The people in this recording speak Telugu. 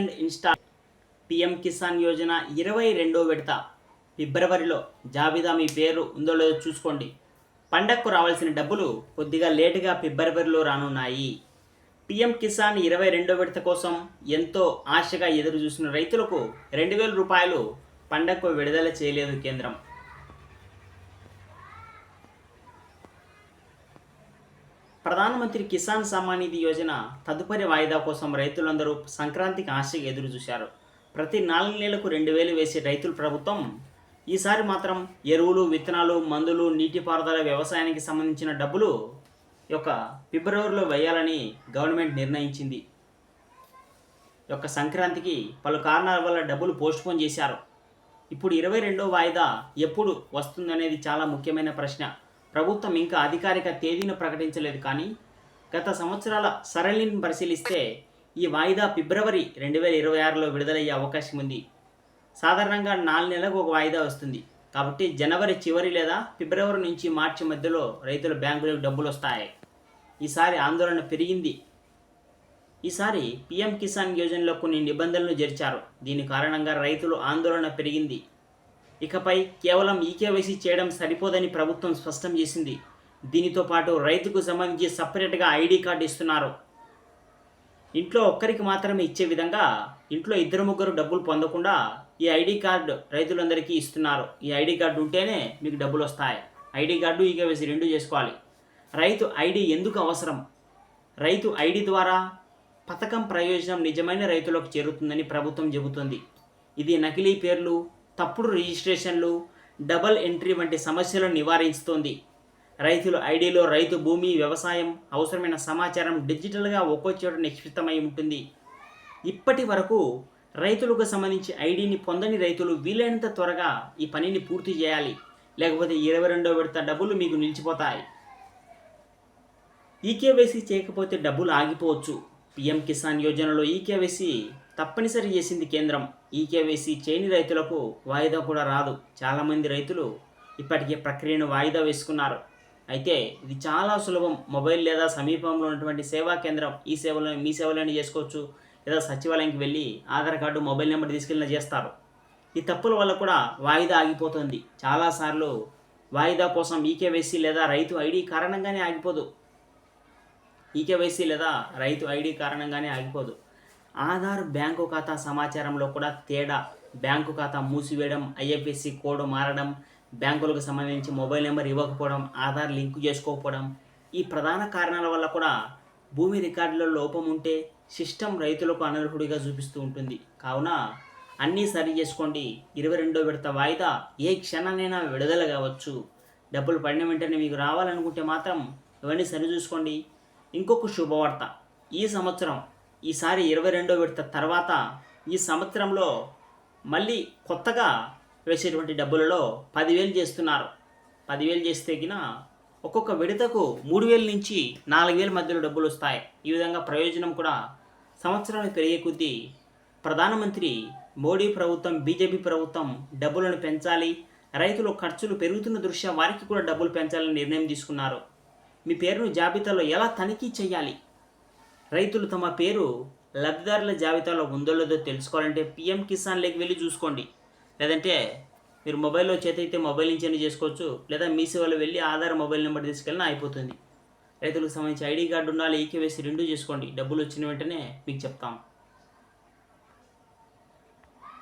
And insta PM Kisan Yojana ఇరవై రెండో విడత. ఫిబ్రవరిలో జాబితా మీ పేరు ఉందో లేదో చూసుకోండి. పండగకు రావాల్సిన డబ్బులు కొద్దిగా లేటుగా ఫిబ్రవరిలో రానున్నాయి. పిఎం కిసాన్ ఇరవై రెండో విడత కోసం ఎంతో ఆశగా ఎదురు చూసిన రైతులకు రెండు వేల రూపాయలు పండగకు విడుదల చేయలేదు కేంద్రం. ప్రధానమంత్రి కిసాన్ సమ్మాన్ నిధి యోజన తదుపరి వాయిదా కోసం రైతులందరూ సంక్రాంతికి ఆశగా ఎదురు చూశారు ప్రతి నాలుగు నెలలకు రెండు వేలు వేసే రైతుల ప్రభుత్వం ఈసారి మాత్రం ఎరువులు విత్తనాలు మందులు నీటిపారుదల వ్యవసాయానికి సంబంధించిన డబ్బులు యొక్క ఫిబ్రవరిలో వేయాలని గవర్నమెంట్ నిర్ణయించింది. యొక్క సంక్రాంతికి పలు కారణాల వల్ల డబ్బులు పోస్ట్పోన్ చేశారు. ఇప్పుడు ఇరవై రెండో వాయిదా ఎప్పుడు వస్తుందనేది చాలా ముఖ్యమైన ప్రశ్న. ప్రభుత్వం ఇంకా అధికారిక తేదీని ప్రకటించలేదు కానీ గత సంవత్సరాల సరళిని పరిశీలిస్తే ఈ వాయిదా ఫిబ్రవరి రెండు వేల ఇరవై ఆరులో విడుదలయ్యే అవకాశం ఉంది. సాధారణంగా నాలుగు నెలలకు ఒక వాయిదా వస్తుంది. కాబట్టి జనవరి చివరి లేదా ఫిబ్రవరి నుంచి మార్చి మధ్యలో రైతుల బ్యాంకులకు డబ్బులు వస్తాయి. ఈసారి ఆందోళన పెరిగింది. ఈసారి పీఎం కిసాన్ యోజనలో కొన్ని నిబంధనలు చేర్చారు దీని కారణంగా రైతులు ఆందోళన పెరిగింది. ఇకపై కేవలం ఈకేవైసీ చేయడం సరిపోదని ప్రభుత్వం స్పష్టం చేసింది. దీనితో పాటు రైతుకు సంబంధించి సపరేట్గా ఐడి కార్డు ఇస్తున్నారు. ఇంట్లో ఒక్కరికి మాత్రమే ఇచ్చే విధంగా ఇంట్లో ఇద్దరు ముగ్గురు డబ్బులు పొందకుండా ఈ ఐడి కార్డు రైతులందరికీ ఇస్తున్నారు. ఈ ఐడి కార్డు ఉంటేనే మీకు డబ్బులు వస్తాయి. ఐడి కార్డు ఈకేవైసీ రెండు చేసుకోవాలి. రైతు ఐడి ఎందుకు అవసరం? రైతు ఐడి ద్వారా పథకం ప్రయోజనం నిజమైన రైతులకు చేరుతుందని ప్రభుత్వం చెబుతుంది. ఇది నకిలీ పేర్లు తప్పుడు రిజిస్ట్రేషన్లు డబల్ ఎంట్రీ వంటి సమస్యలను నివారిస్తోంది రైతుల ఐడిలో రైతు భూమి వ్యవసాయం అవసరమైన సమాచారం డిజిటల్గా ఒక్కో చోట నిక్షిప్తమై ఉంటుంది. ఇప్పటి వరకు రైతులకు సంబంధించి ఐడిని పొందని రైతులు వీలైనంత త్వరగా ఈ పనిని పూర్తి చేయాలి. లేకపోతే ఇరవై రెండో విడత డబ్బులు మీకు నిలిచిపోతాయి. ఈకేవైసీ చేయకపోతే డబ్బులు ఆగిపోవచ్చు. పీఎం కిసాన్ యోజనలో ఈకేవైసీ తప్పనిసరి చేసింది కేంద్రం. ఈకేవైసీ చేయని రైతులకు వాయిదా కూడా రాదు. చాలామంది రైతులు ఇప్పటికే ప్రక్రియను వాయిదా వేసుకున్నారు. అయితే ఇది చాలా సులభం. మొబైల్ లేదా సమీపంలో ఉన్నటువంటి సేవా కేంద్రం ఈ సేవలను మీ సేవలను చేసుకోవచ్చు. లేదా సచివాలయంకి వెళ్ళి ఆధార్ కార్డు మొబైల్ నెంబర్ తీసుకెళ్ళిన చేస్తారు. ఈ తప్పుల వల్ల కూడా వాయిదా ఆగిపోతుంది. చాలాసార్లు వాయిదా కోసం ఈకేవైసీ లేదా రైతు ఐడి కారణంగానే ఆగిపోదు. ఈకేవైసీ లేదా రైతు ఐడి కారణంగానే ఆగిపోదు. ఆధార్ బ్యాంకు ఖాతా సమాచారంలో కూడా తేడా. బ్యాంకు ఖాతా మూసివేయడం ఐఎఫ్ఎస్సి కోడ్ మారడం బ్యాంకులకు సంబంధించి మొబైల్ నెంబర్ ఇవ్వకపోవడం ఆధార్ లింక్ చేసుకోకపోవడం ఈ ప్రధాన కారణాల వల్ల కూడా భూమి రికార్డులో లోపం ఉంటే సిస్టమ్ రైతులకు అనర్హుడిగా చూపిస్తూ ఉంటుంది. కావున అన్నీ సరి చేసుకోండి. ఇరవై రెండో విడత వాయిదా ఏ క్షణానైనా విడుదల కావచ్చు. డబ్బులు పడిన వెంటనే మీకు రావాలనుకుంటే మాత్రం ఇవన్నీ సరి చూసుకోండి. ఇంకొక శుభవార్త. ఈ సంవత్సరం ఈసారి ఇరవై రెండో విడత తర్వాత ఈ సంవత్సరంలో మళ్ళీ కొత్తగా వేసేటువంటి డబ్బులలో పదివేలు చేస్తున్నారు. పదివేలు చేస్తే గిన ఒక్కొక్క విడతకు మూడు వేల నుంచి నాలుగు వేల మధ్యలో డబ్బులు వస్తాయి. ఈ విధంగా ప్రయోజనం కూడా సంవత్సరాలు పెరిగే కొద్దీ ప్రధానమంత్రి మోడీ ప్రభుత్వం బీజేపీ ప్రభుత్వం డబ్బులను పెంచాలి. రైతుల ఖర్చులు పెరుగుతున్న దృష్ట్యా వారికి కూడా డబ్బులు పెంచాలని నిర్ణయం తీసుకున్నారు. మీ పేరును జాబితాలో ఎలా తనిఖీ చేయాలి? రైతులు తమ పేరు లబ్ధిదారుల జాబితాలో ఉందో లేదో తెలుసుకోవాలంటే పిఎం కిసాన్ లేక్ వెళ్ళి చూసుకోండి. లేదంటే మీరు మొబైల్లో చేతైతే మొబైల్ నుంచి అయినా చేసుకోవచ్చు లేదా మీ సేవలో వెళ్ళి ఆధార్ మొబైల్ నెంబర్ తీసుకెళ్ళినా అయిపోతుంది. రైతులకు సంబంధించి ఐడి కార్డు ఉండాలి ఈకేవైసీ రెండు చేసుకోండి. డబ్బులు వచ్చిన వెంటనే మీకు చెప్తాం.